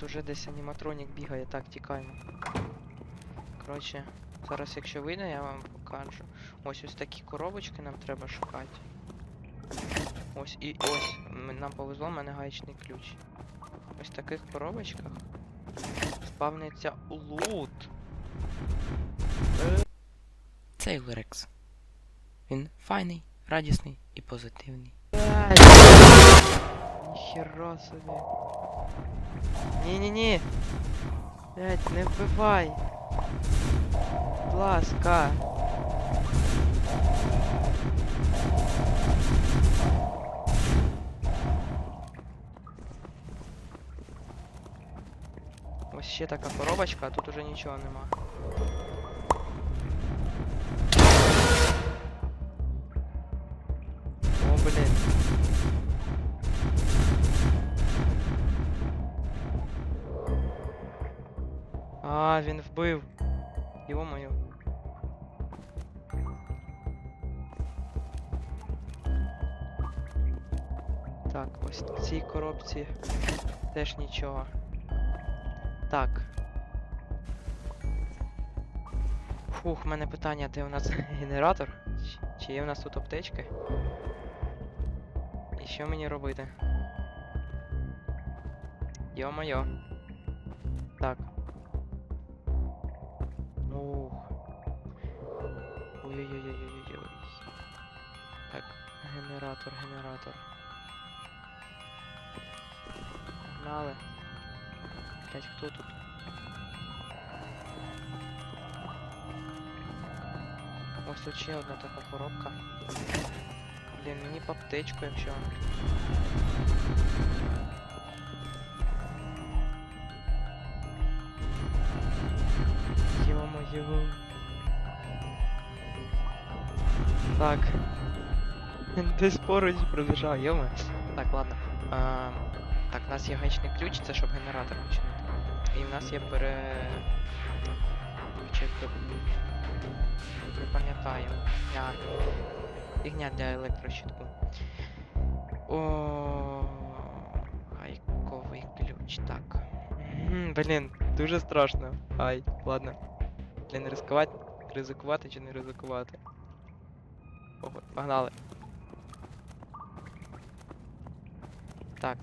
Тут уже десь аніматронік бігає, так, тікаємо. Коротше, зараз якщо вийде, я вам покажу. Ось ось такі коробочки нам треба шукати. Ось і ось. Нам повезло, в мене гаечний ключ. Ось в таких коробочках спавниться лут. Цей Лерекс. Він файний, радісний і позитивний. Ніхера собі. Ні-ні-ні! Блядь, не вбивай! Будь ласка! Ось ще така коробочка, а тут уже нічого нема. О, блін. А, він вбив. Йо-моє. Так, ось в цій коробці теж нічого. Так. Фух, в мене питання, де у нас генератор? Чи є у нас тут аптечки? І що мені робити? Йо-моє. Генератор, генератор. Погнали. Блять, хто тут? Ось тут ще одна така коробка. Блін, мені по аптечку, якщо. Ё-моё. Так. Десь поруч пробіжав, йома. Так, ладно. А, так, у нас є гаечний ключ, це щоб генератор починити. І в нас є пере... Чи Не пам'ятаю. А, фігня для електрощитку. О, гайковий ключ, так. Блін, дуже страшно. Ай, ладно. Блін, ризикувати, ризикувати чи не ризикувати. Ого, погнали. Так.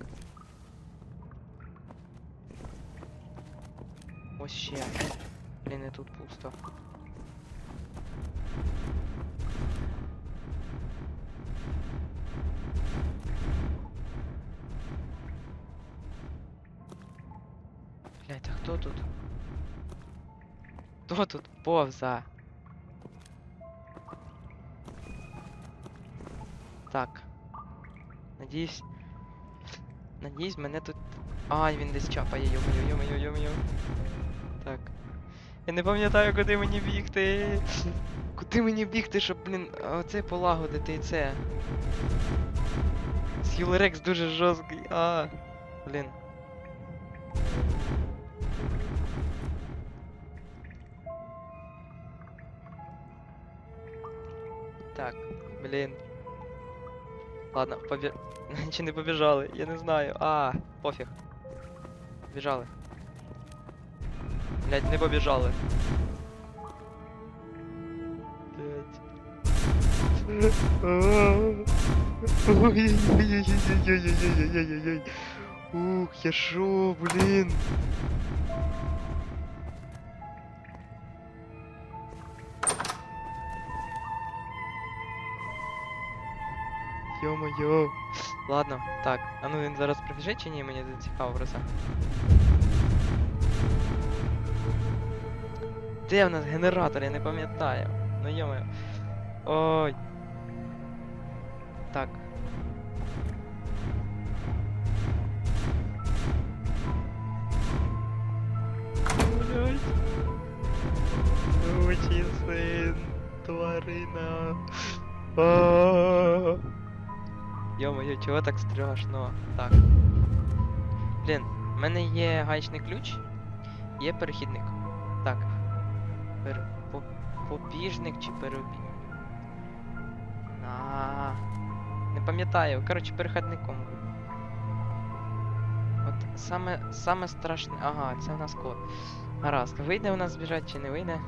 Ось ще. Блін, і тут пусто. Блять, а хто тут? Хто тут повза? Так. Надіюсь. Надіюсь, мене тут. А, він десь чапає, йо-моє, йо-моє, йо-моє. Так. Я не пам'ятаю, куди мені бігти. Куди мені бігти, щоб, блін, оце полагодити і це. Сьюлерекс дуже жорсткий. А, блін. Так, блін. Ладно, побі... Чи не побіжали? Я не знаю. А, пофіг. Біжали. Блять, не побіжали. Блять. Ух, я шо, блін. Йо-моє. Ладно, так. А ну він зараз прибіжить чи ні? Мені це цікаво просто. Де в нас генератор? Я не пам'ятаю. Ну йо-моє. Ой. Так. Блять. Син, тварина. А. Йо-моє, чого так страшно? Так. Блін, в мене є гаечний ключ, є перехідник. Так. Пер... По... Побіжник чи перебіг. На. Не пам'ятаю. Коротше, перехідником. От саме, саме страшне. Ага, це у нас код. Гаразд, вийде у нас збіжать чи не вийде?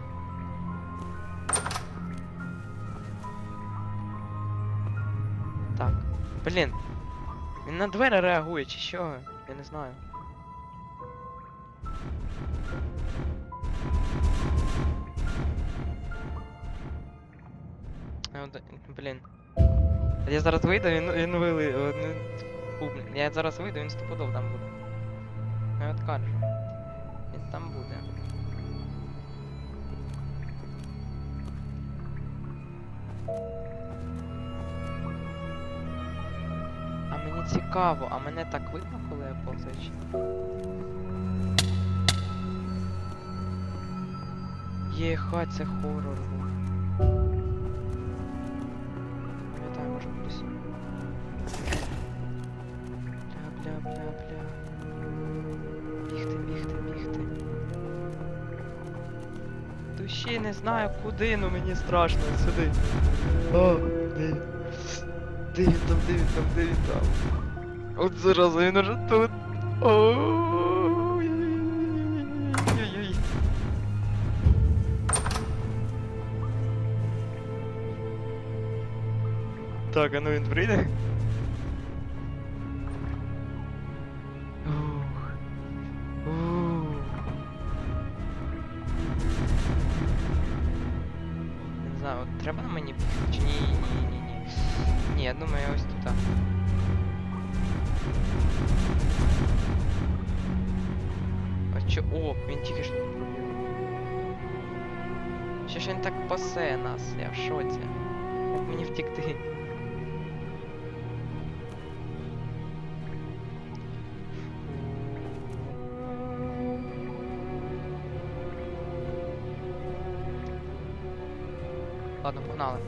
Блін. Він на двері реагує, чи що? Я не знаю. Блін. Я зараз вийду, він, він вили. Я зараз вийду, він стопудов там буде. Я от кажу. Цікаво, а мене так видно, коли я повзаю чи? Єха, це хорор. був. Може кудись. Бля, бля, бля, бля. Бігти, бігти, бігти. Душі не знаю куди, ну мені страшно сюди. О, де? Де він там, де він там, де він там? От зараз він уже тут. Ой-ой-ой. Так, а ну він прийде. так пасе нас? Я в шоці. Як мені втікти? Ладно, погнали.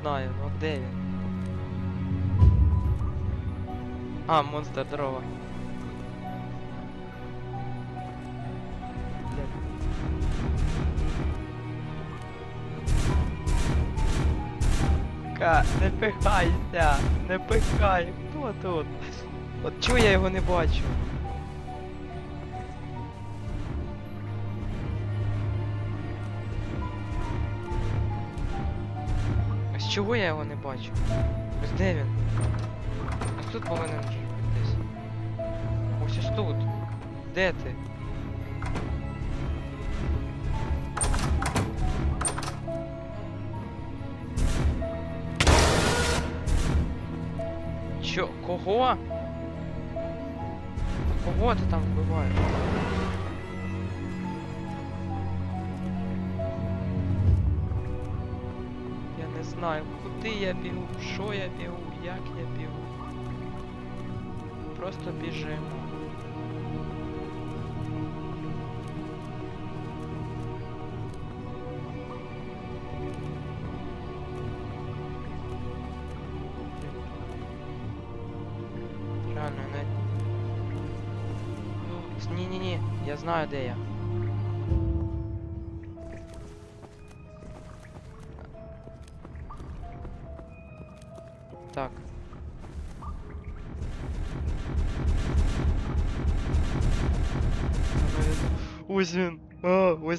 Знаю, ну де він? А, монстр, здорово. Ка, не пихайся, не пихай, хто тут? От чого я його не бачу? Чого я його не бачу? Ось де він? Ось тут повинен десь. Ось ось тут. Де ти? Чо? Кого? Кого ти там вбиваєш? Знаю, куди я бігу, що я бігу, як я бігу. Просто біжимо. Реально, не. Ні-ні-ні, я знаю, де я.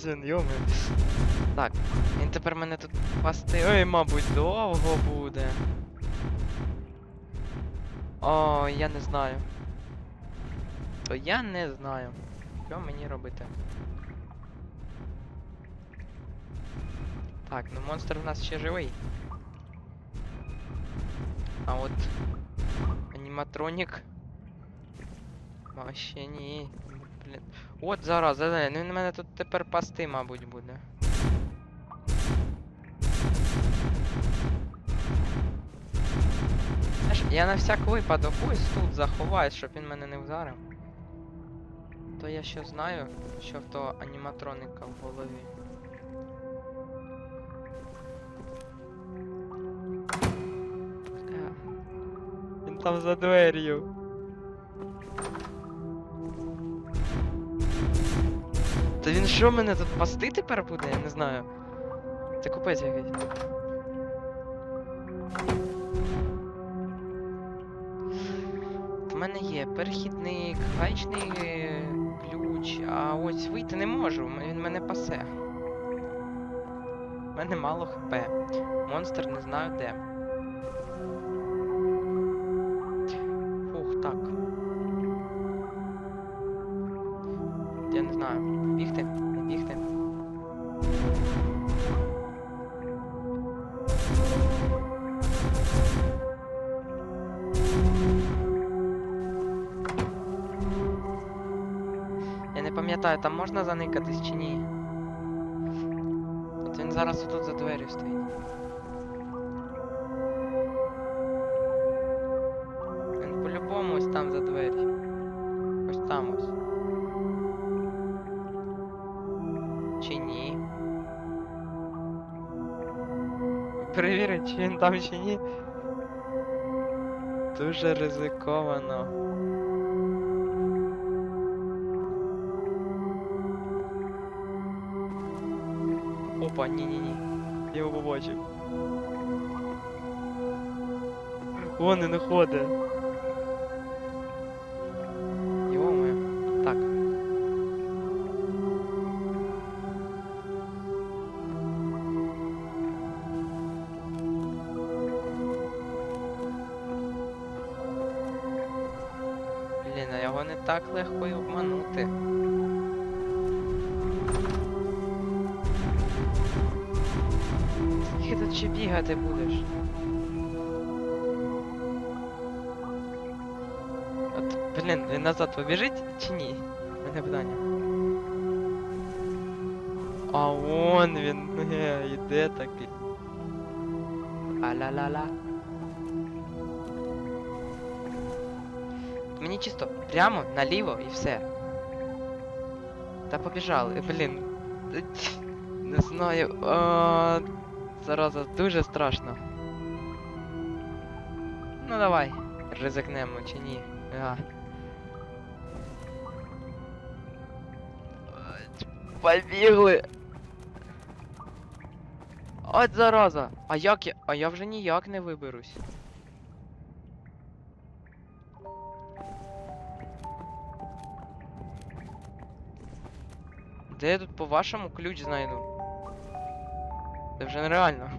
Він, йоми. Так, він тепер мене тут пасти. Ой, мабуть, довго буде. О, я не знаю. То я не знаю. Що мені робити? Так, ну монстр в нас ще живий. А от аніматронік. А ще ні. Блін. От зараз, зараз, ну він мене тут тепер пасти, мабуть, буде. Знаєш, Я на всяк випадок ось тут заховаюсь, щоб він мене не вдарив. То я ще знаю, що в того аніматроника в голові. Він там за двер'ю. Та він що мене тут пасти тепер буде? Я не знаю. Це купець якийсь. В мене є перехідник, гаечний е, ключ, а ось вийти не можу, він мене пасе. У мене мало хп. Монстр не знаю де. Пам'ятаю, там можна заникатись чи ні. От він зараз отут за дверю стоїть. Він по-любому ось там за двері. Ось там ось. Чи ні? Перевірить, чи він там чи ні. Дуже ризиковано. Опа, ні-ні-ні. Я його побачив. Вон він ходить. Йоме. Так. Блін, а його не так легко й обманути. Ще бігати будеш? От, блін, він назад побіжить чи ні? Мене питання. А вон він, е, іде такий. А-ла-ла-ла. Мені чисто прямо наліво і все. Та побіжали, блін. Не знаю. А, зараза, дуже страшно. Ну давай, ризикнемо чи ні. А. Ай, Побігли. От зараза. А як я. А я вже ніяк не виберусь. Де я тут по-вашому ключ знайду? Це вже нереально.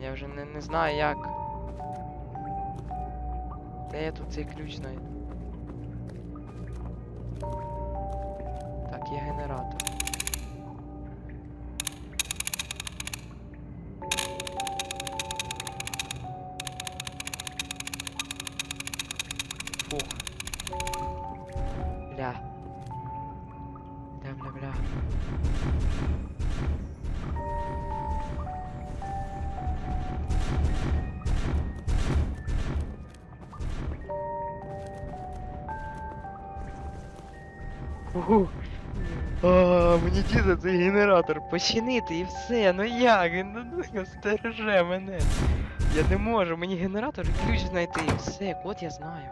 Я вже не, не знаю як. Де я тут цей ключ знайду? Так, є генератор. Мені діда цей генератор починити і все, ну як? Ну, ну, стереже мене. Я не можу, мені генератор і ключ знайти і все, код я знаю.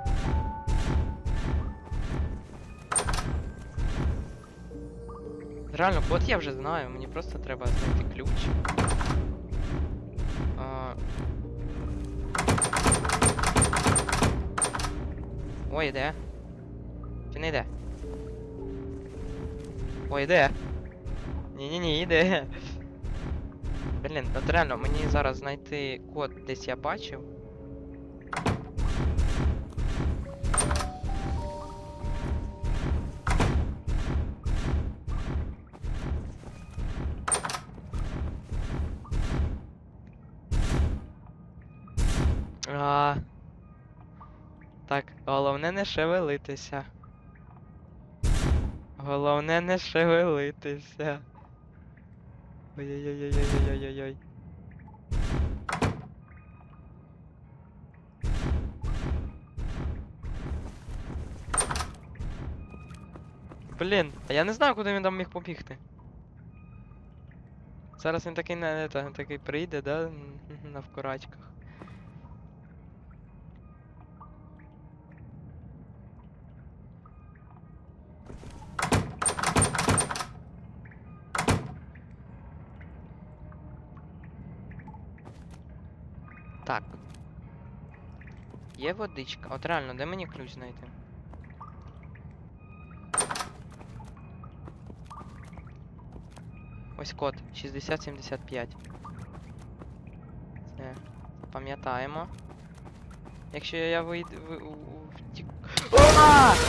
Реально, код я вже знаю, мені просто треба знайти ключ. А... Ой, іде. Чи не йде? Ой, іде. Ні-ні-ні, іде. Блін, от реально, мені зараз знайти код десь я бачив. А. Так, головне не шевелитися. Головне не шевелитися. Ой-ой-ой-ой-ой-ой-ой-ой. Блін, а я не знаю, куди він там міг побігти. Зараз він такий не та, такий прийде, да? На вкурачках. Так. Є водичка. От реально, де мені ключ знайти? Ось код 6075. Це пам'ятаємо. Якщо я вийду. втік-!